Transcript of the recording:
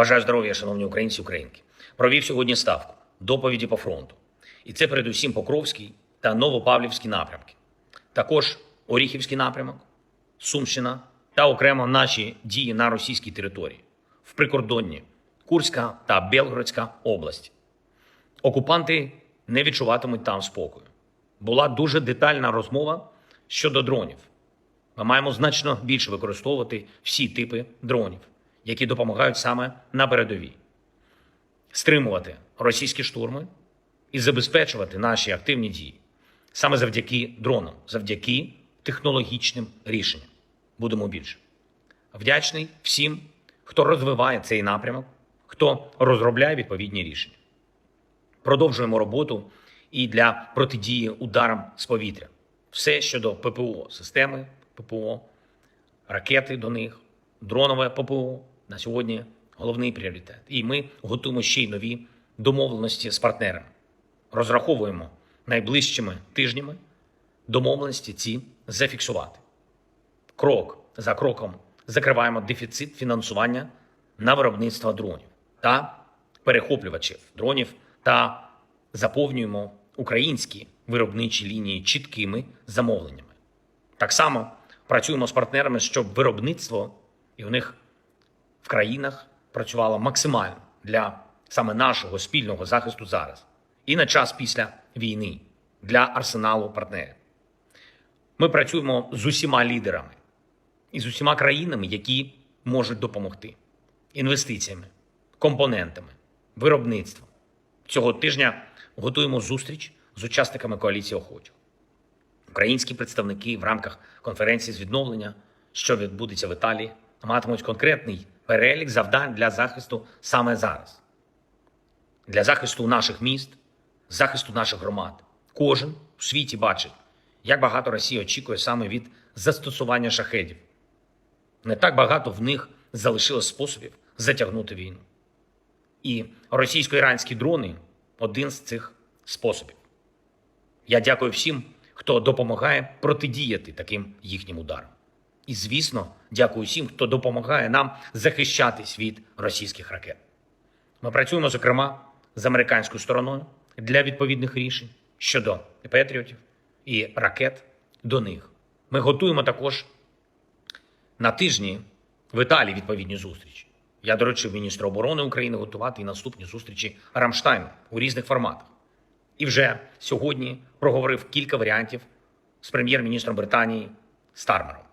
Бажаю здоров'я, шановні українці і українки. Провів сьогодні ставку доповіді по фронту. І це передусім Покровський та Новопавлівський напрямки. Також Оріхівський напрямок, Сумщина та окремо наші дії на російській території в прикордонні Курська та Белгородська області. Окупанти не відчуватимуть там спокою. Була дуже детальна розмова щодо дронів. Ми маємо значно більше використовувати всі типи дронів, які допомагають саме на передовій, стримувати російські штурми і забезпечувати наші активні дії саме завдяки дронам, завдяки технологічним рішенням. Будемо більше. Вдячний всім, хто розвиває цей напрямок, хто розробляє відповідні рішення. Продовжуємо роботу і для протидії ударам з повітря. Все щодо ППО, системи ППО, ракети до них, дронове ППО на сьогодні головний пріоритет. І ми готуємо ще й нові домовленості з партнерами. Розраховуємо найближчими тижнями домовленості ці зафіксувати. Крок за кроком закриваємо дефіцит фінансування на виробництво дронів та перехоплювачів дронів та заповнюємо українські виробничі лінії чіткими замовленнями. Так само працюємо з партнерами, щоб виробництво і у них в країнах працювало максимально для саме нашого спільного захисту зараз і на час після війни для арсеналу партнерів. Ми працюємо з усіма лідерами і з усіма країнами, які можуть допомогти інвестиціями, компонентами, виробництвом. Цього тижня готуємо зустріч з учасниками коаліції охочих. Українські представники в рамках конференції з відновлення, що відбудеться в Італії, матимуть конкретний перелік завдань для захисту саме зараз, для захисту наших міст, захисту наших громад. Кожен у світі бачить, як багато Росія очікує саме від застосування шахедів. Не так багато в них залишилось способів затягнути війну. І російсько-іранські дрони один з цих способів. Я дякую всім, хто допомагає протидіяти таким їхнім ударам. І, звісно, дякую всім, хто допомагає нам захищатись від російських ракет. Ми працюємо, зокрема, з американською стороною для відповідних рішень щодо патріотів і ракет до них. Ми готуємо також на тижні в Італії відповідні зустрічі. Я доручив міністру оборони України готувати і наступні зустрічі Рамштайн у різних форматах. І вже сьогодні проговорив кілька варіантів з прем'єр-міністром Британії Стармером.